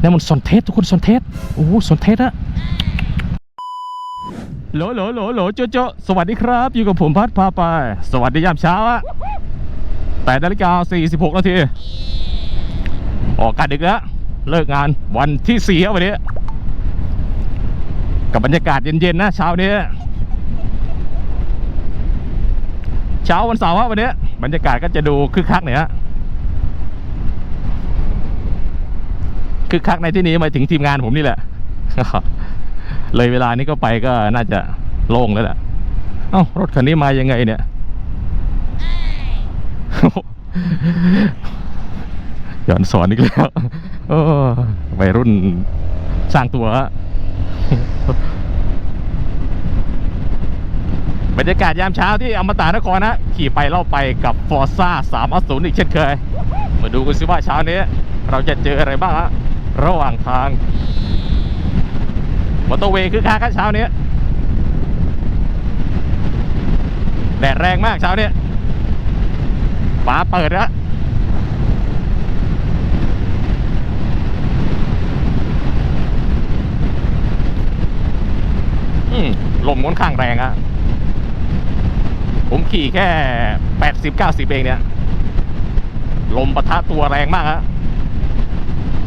นี่มันสนเทสทุกคนสนเทสโอ้สนเทสอะโหลโหลโหลโหลโจโจสวัสดีครับ อยู่กับผมพัดพาไป สวัสดียามเช้าอะแปดนาฬิกาสี่สิบหกนาที ออกกาดึกแล้ว เลิกงานวันที่สี่วันนี้ กับบรรยากาศเย็นๆนะเช้านี้เช้าวันเสาร์วันนี้ บรรยากาศก็จะดูคึกคักหน่อยฮะ คึกคักในที่นี้หมายถึงทีมงานผมนี่แหละ เลยเวลานี้ก็ไปก็น่าจะโล่งแล้วแหละเอ้ารถคันนี้มายังไงเนี่ยย้อนสอนอีกแล้วโอ้วัยรุ่นสร้างตัวฮะบรรยากาศยามเช้าที่อมตะนครนะ ขี่ไปเล่าไปกับฟอร์ซ่า3 0อีกเช่นเคย มาดูกันสิว่าเช้านี้ เราจะเจออะไรบ้างฮะ ระหว่างทางมอเตอร์เวย์คือค้ากันเช้านี้แดดแรงมากเช้านี้ฟ้าเปิดแล้วลมค่อนข้างแรงอะผมขี่แค่แปดสิบเก้าสิบเองเนี่ย ลมปะทะตัวแรงมากฮะ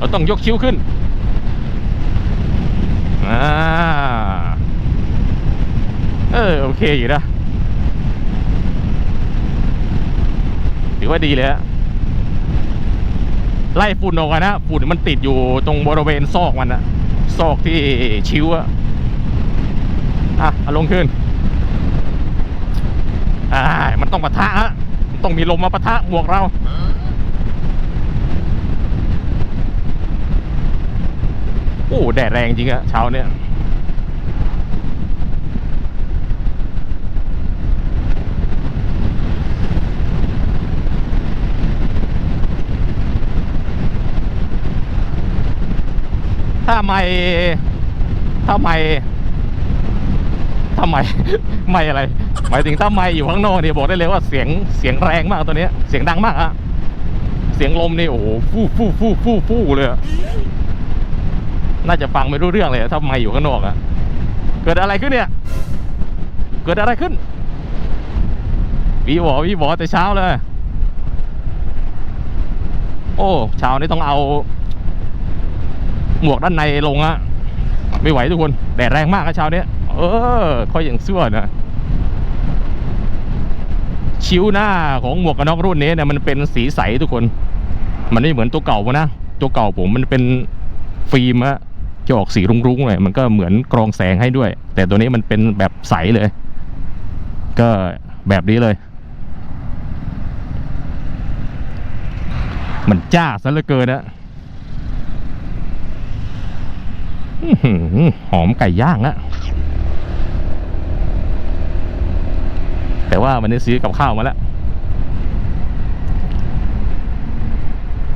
เราต้องยกคิ้วขึ้นอ่าเออโอเคอยู่นะถือว่าดีเลยฮะไล่ฝุ่นออกนะฝุ่นมันติดอยู่ตรงบริเวณซอกมันอะซอกที่ชิวอะอะอลงขึ้นอ่ามันต้องปะทะฮะมันต้องมีลมมาปะทะหมวกเรา อ้แดดแรงจริงอะเช้าเนี่ยถ้าไม่ถ้าไม่ถ้าไม่ไม่อะไร หมายถึงถ้าไม่อยู่ข้างนอกเนี่ยบอกได้เลยว่าเสียงเสียงแรงมากตัวเนี้ย เสียงดังมากอะเสียงลมนี่โอ้โหฟู่ฟู่ฟู่ฟู่ฟู่เลยอะ น่าจะฟังไม่รู้เรื่องเลยอะถ้าไม่อยู่ข้างนอกอะเกิดอะไรขึ้นเนี่ย เกิดอะไรขึ้นวีบอวีบอแต่เช้าเลย โอ้เช้านี้ต้องเอา หมวกด้านในลงอะไม่ไหวทุกคนแดดแรงมากนะเช้าเนี้ยเออค่อยอย่างเสื้อนะชิ้วหน้าของหมวกกันน็อกรุ่นนี้เนี่ยมันเป็นสีใสทุกคน มันไม่เหมือนตัวเก่านะตัวเก่าผมมันเป็นฟิล์มอะ จะออกสีรุ้งๆหน่อยมันก็เหมือนกรองแสงให้ด้วย แต่ตัวนี้มันเป็นแบบใสเลย ก็แบบนี้เลย มันจ้าซะเหลือเกินนะหอหอมไก่ย่างอะแต่ว่าวันนี้ซื้อกับข้าวมาแล้ว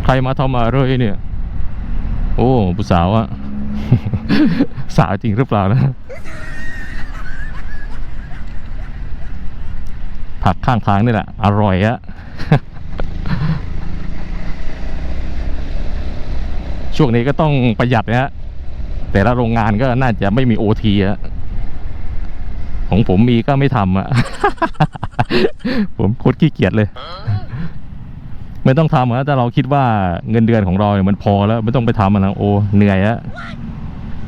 ใครมาทำอะไรเนี่ย โอ้ผู้สาวอะ สาวจริงหรือเปล่านะ ผักข้างทางนี่แหละ อร่อยอะช่วงนี้ก็ต้องประหยัดนะฮะ แต่ละโรงงานก็น่าจะไม่มีโอทีอะของผมมีก็ไม่ทำอะผมโคตรขี้เกียจเลย ไม่ต้องทำอะถ้าเราคิดว่าเงินเดือนของเราเนี่ยมันพอแล้ว ไม่ต้องไปทำมันนะโอ้เหนื่อยอะ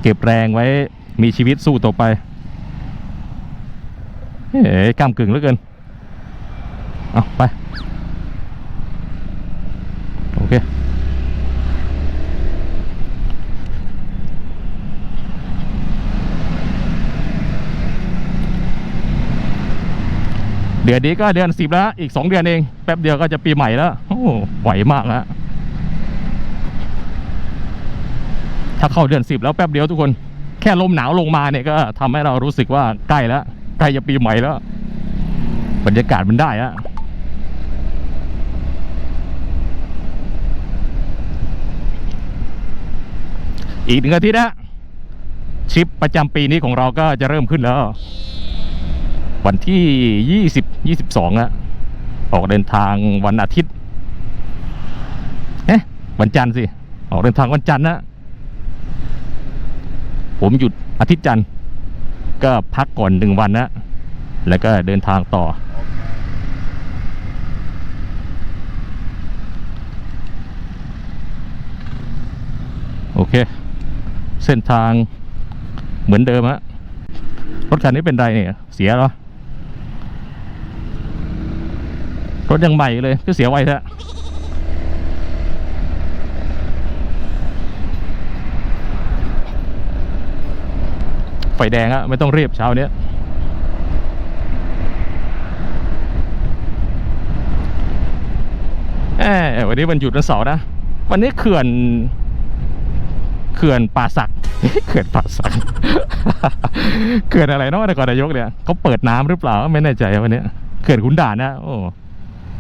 เก็บแรงไว้มีชีวิตสู้ต่อไปเฮ้ยกล้ามกึ่งเหลือเกิน เอาไป โอเค เดือนนี้ก็เดือนสิบแล้ว อีกสองเดือนเอง แป๊บเดียวก็จะปีใหม่แล้ว โอ้ไหวมากแล้ว ถ้าเข้าเดือนสิบแล้วแป๊บเดียวทุกคนแค่ลมหนาวลงมาเนี่ยก็ทำให้เรารู้สึกว่าใกล้แล้วใกล้จะปีใหม่แล้ว บรรยากาศมันได้อะอีกหนึ่งอาทิตย์นะทริปประจำปีนี้ของเราก็จะเริ่มขึ้นแล้ว วันที่ยี่สิบยี่สิบสองอะออกเดินทางวันอาทิตย์ เอ๊ะ วันจันทร์สิ ออกเดินทางวันจันทร์นะ ผมหยุดอาทิตย์จันทร์ก็พักก่อนหนึ่งวันนะ แล้วก็เดินทางต่อ โอเค เส้นทางเหมือนเดิมฮะรถคันนี้เป็นไรเนี่ย เสียเหรอ รถยังใหม่เลย ก็เสียไวแท้ ไฟแดงอะไม่ต้องเรียบเช้าเนี้ยเอ้วันนี้วันหยุดวันเสาร์นะ วันนี้เขื่อน เขื่อนป่าสัก เขื่อนป่าสัก เขื่อนอะไรเนาะนครนายกเนี่ยเขาเปิดน้ำหรือเปล่าไม่แน่ใจวันนี้เขื่อนขุนด่านนะโอ้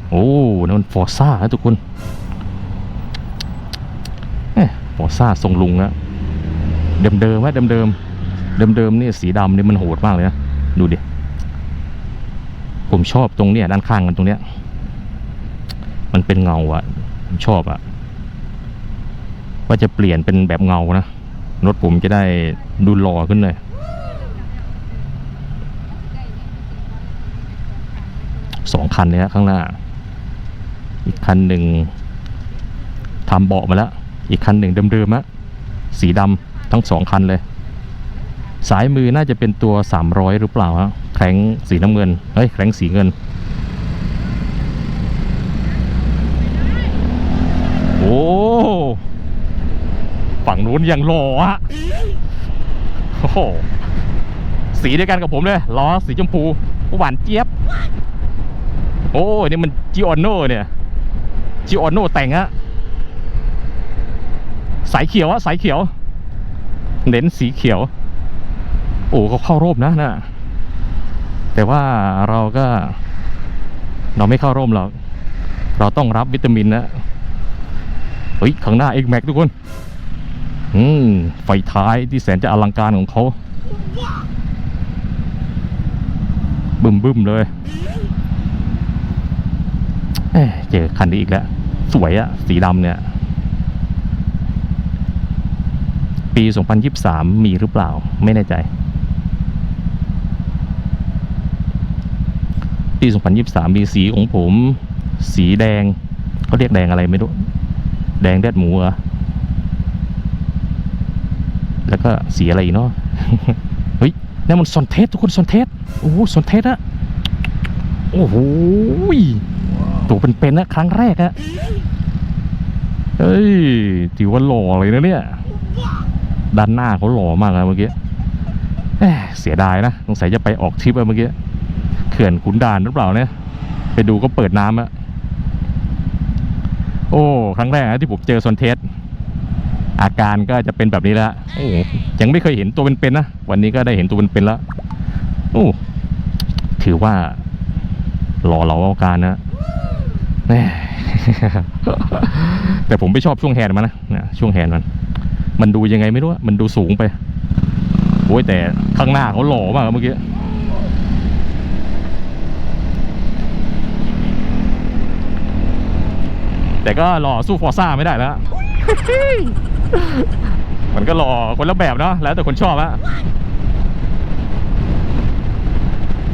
โอ้นั่นฟอร์ซ่าทุกคนฟอร์ซ่าทรงลุงนะเดิมเดิมๆว่าเดิมเดิม เดิมๆนี่สีดำนี่มันโหดมากเลยนะ ดูดิ ผมชอบตรงเนี้ยด้านข้างมันตรงเนี้ย มันเป็นเงาอะผมชอบอะว่าจะเปลี่ยนเป็นแบบเงานะ รถผมจะได้ดูหล่อขึ้นเลย สองคันเนี้ยข้างหน้า อีกคันหนึ่งทำเบาะมาแล้ว อีกคันหนึ่งเดิมๆอะสีดำทั้งสองคันเลย สายมือน่าจะเป็นตัว 300 หรือเปล่าฮะแข็งสีน้ำเงิน เฮ้ยแข็งสีเงิน โอ้ฝั่งนู้นยังหล่ออะโอ้โหสีเดียวกันกับผมเลยล้อสีชมพูหวานเจี๊ยบ โอ้ยนี่มันจิออนโน่เนี่ยจิออนโน่แต่งอะสายเขียวอะสายเขียว เน้นสีเขียว โอ้เขาเข้าร่มนะนะแต่ว่าเราก็ เราไม่เข้าร่มหรอกเราต้องรับวิตามินนะเฮ้ยข้างหน้า X Max ทุกคน อืมไฟท้ายที่แสนจะอลังการของเขาบึมบึมเลยเอเจอคันนี้อีกแล้ว สวยอะสีดำเนี่ย ปี 2023 มีหรือเปล่า ไม่แน่ใจ ปี 2023 มีสีของผม สีแดงเขาเรียกแดงอะไรไม่รู้ แดงแดดหมูเหรอแล้วก็สีอะไรเนาะเฮ้ยนี่นมันซอนเทสทุกคนซอนเทสโอ้โหซอนเทสอะโอ้โหตัวเป็นๆนะครั้งแรกอะเฮ้ยถือว่าหล่อเลยนะเนี่ยด้านหน้าเขาหล่อมากนะเมื่อกี้เอ้ยเสียดายนะสงสัยจะไปออกทริปอะเมื่อกี้ เขื่อนขุนด่านหรือเปล่าเนี่ย ไปดูก็เปิดน้ำอะโอ้ ครั้งแรกนะที่ผมเจอซอนเทส อาการก็จะเป็นแบบนี้แล้วโอ้ยังไม่เคยเห็นตัวเป็นๆนะ วันนี้ก็ได้เห็นตัวเป็นๆแล้ว โอ้ถือว่าหล่อเหลาเอาการนะแต่ผมไม่ชอบช่วงแฮนมันนะนะช่วงแฮนมัน มันดูยังไงไม่รู้มันดูสูงไปโอ้ยแต่ข้างหน้าเขาหล่อมากเมื่อกี้ แต่ก็หล่อสู้ฟอร์ซ่าไม่ได้แล้ว มันก็หล่อคนละแบบเนาะแล้วแต่คนชอบอะ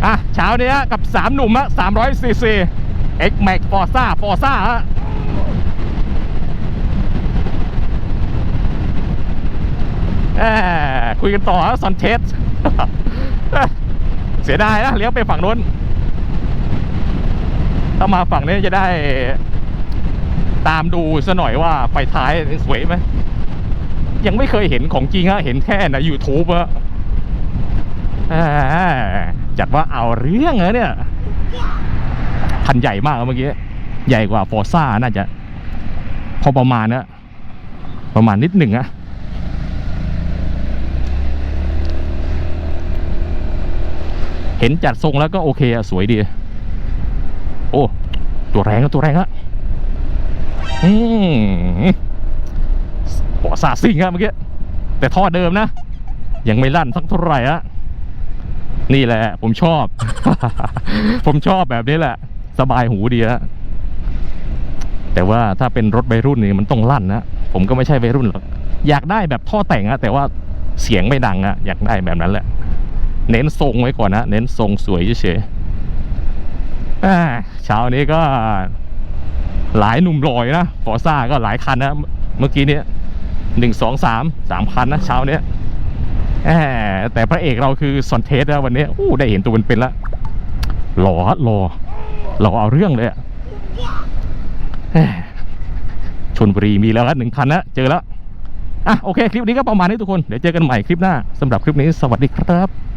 อะเช้านี้กับสามหนุ่มอะ300ซีซี X Max Forza Forza ฮะแหมคุยกันต่อซอนเทสเสียดายนะเลี้ยวไปฝั่งนู้นถ้ามาฝั่งนี้จะได้ ตามดูซะหน่อยว่าไฟท้ายสวยไหมยังไม่เคยเห็นของจริงอะเห็นแค่ใน YouTube อะจัดว่าเอาเรื่องเลยเนี่ย คันใหญ่มากเมื่อกี้ ใหญ่กว่าฟอร์ซ่าน่าจะ พอประมาณนะประมาณนิดหนึ่งอะเห็นจัดทรงแล้วก็โอเคอะสวยดี โอ้ ตัวแรงอะตัวแรงอะ อืมปอสาซิ่งอะเมื่อกี้ แต่ท่อเดิมนะ ยังไม่ลั่นสักเท่าไหร่อะนี่แหละ ผมชอบ ผมชอบแบบนี้แหละ สบายหูดีอะแต่ว่าถ้าเป็นรถวัยรุ่นนี่มันต้องลั่นนะ ผมก็ไม่ใช่วัยรุ่นหรอก อยากได้แบบท่อแต่งอะแต่ว่าเสียงไม่ดังอะอยากได้แบบนั้นแหละ เน้นทรงไว้ก่อนนะ เน้นทรงสวยเฉยๆเช้านี้ก็ หลายหนุ่มลอยนะฟอร์ซ่าก็หลายคันนะ เมื่อกี้เนี้ยหนึ่งสองสามสามคันนะเช้าเนี้ยแต่พระเอกเราคือซอนเทสนะวันนี้อู้ได้เห็นตัวเป็นๆแล้วหล่อหล่อหล่อเอาเรื่องเลยอะชนบุรีมีแล้วหนึ่งคันนะเจอแล้วอะโอเค คลิปนี้ก็ประมาณนี้ทุกคน เดี๋ยวเจอกันใหม่คลิปหน้าสำหรับคลิปนี้สวัสดีครับ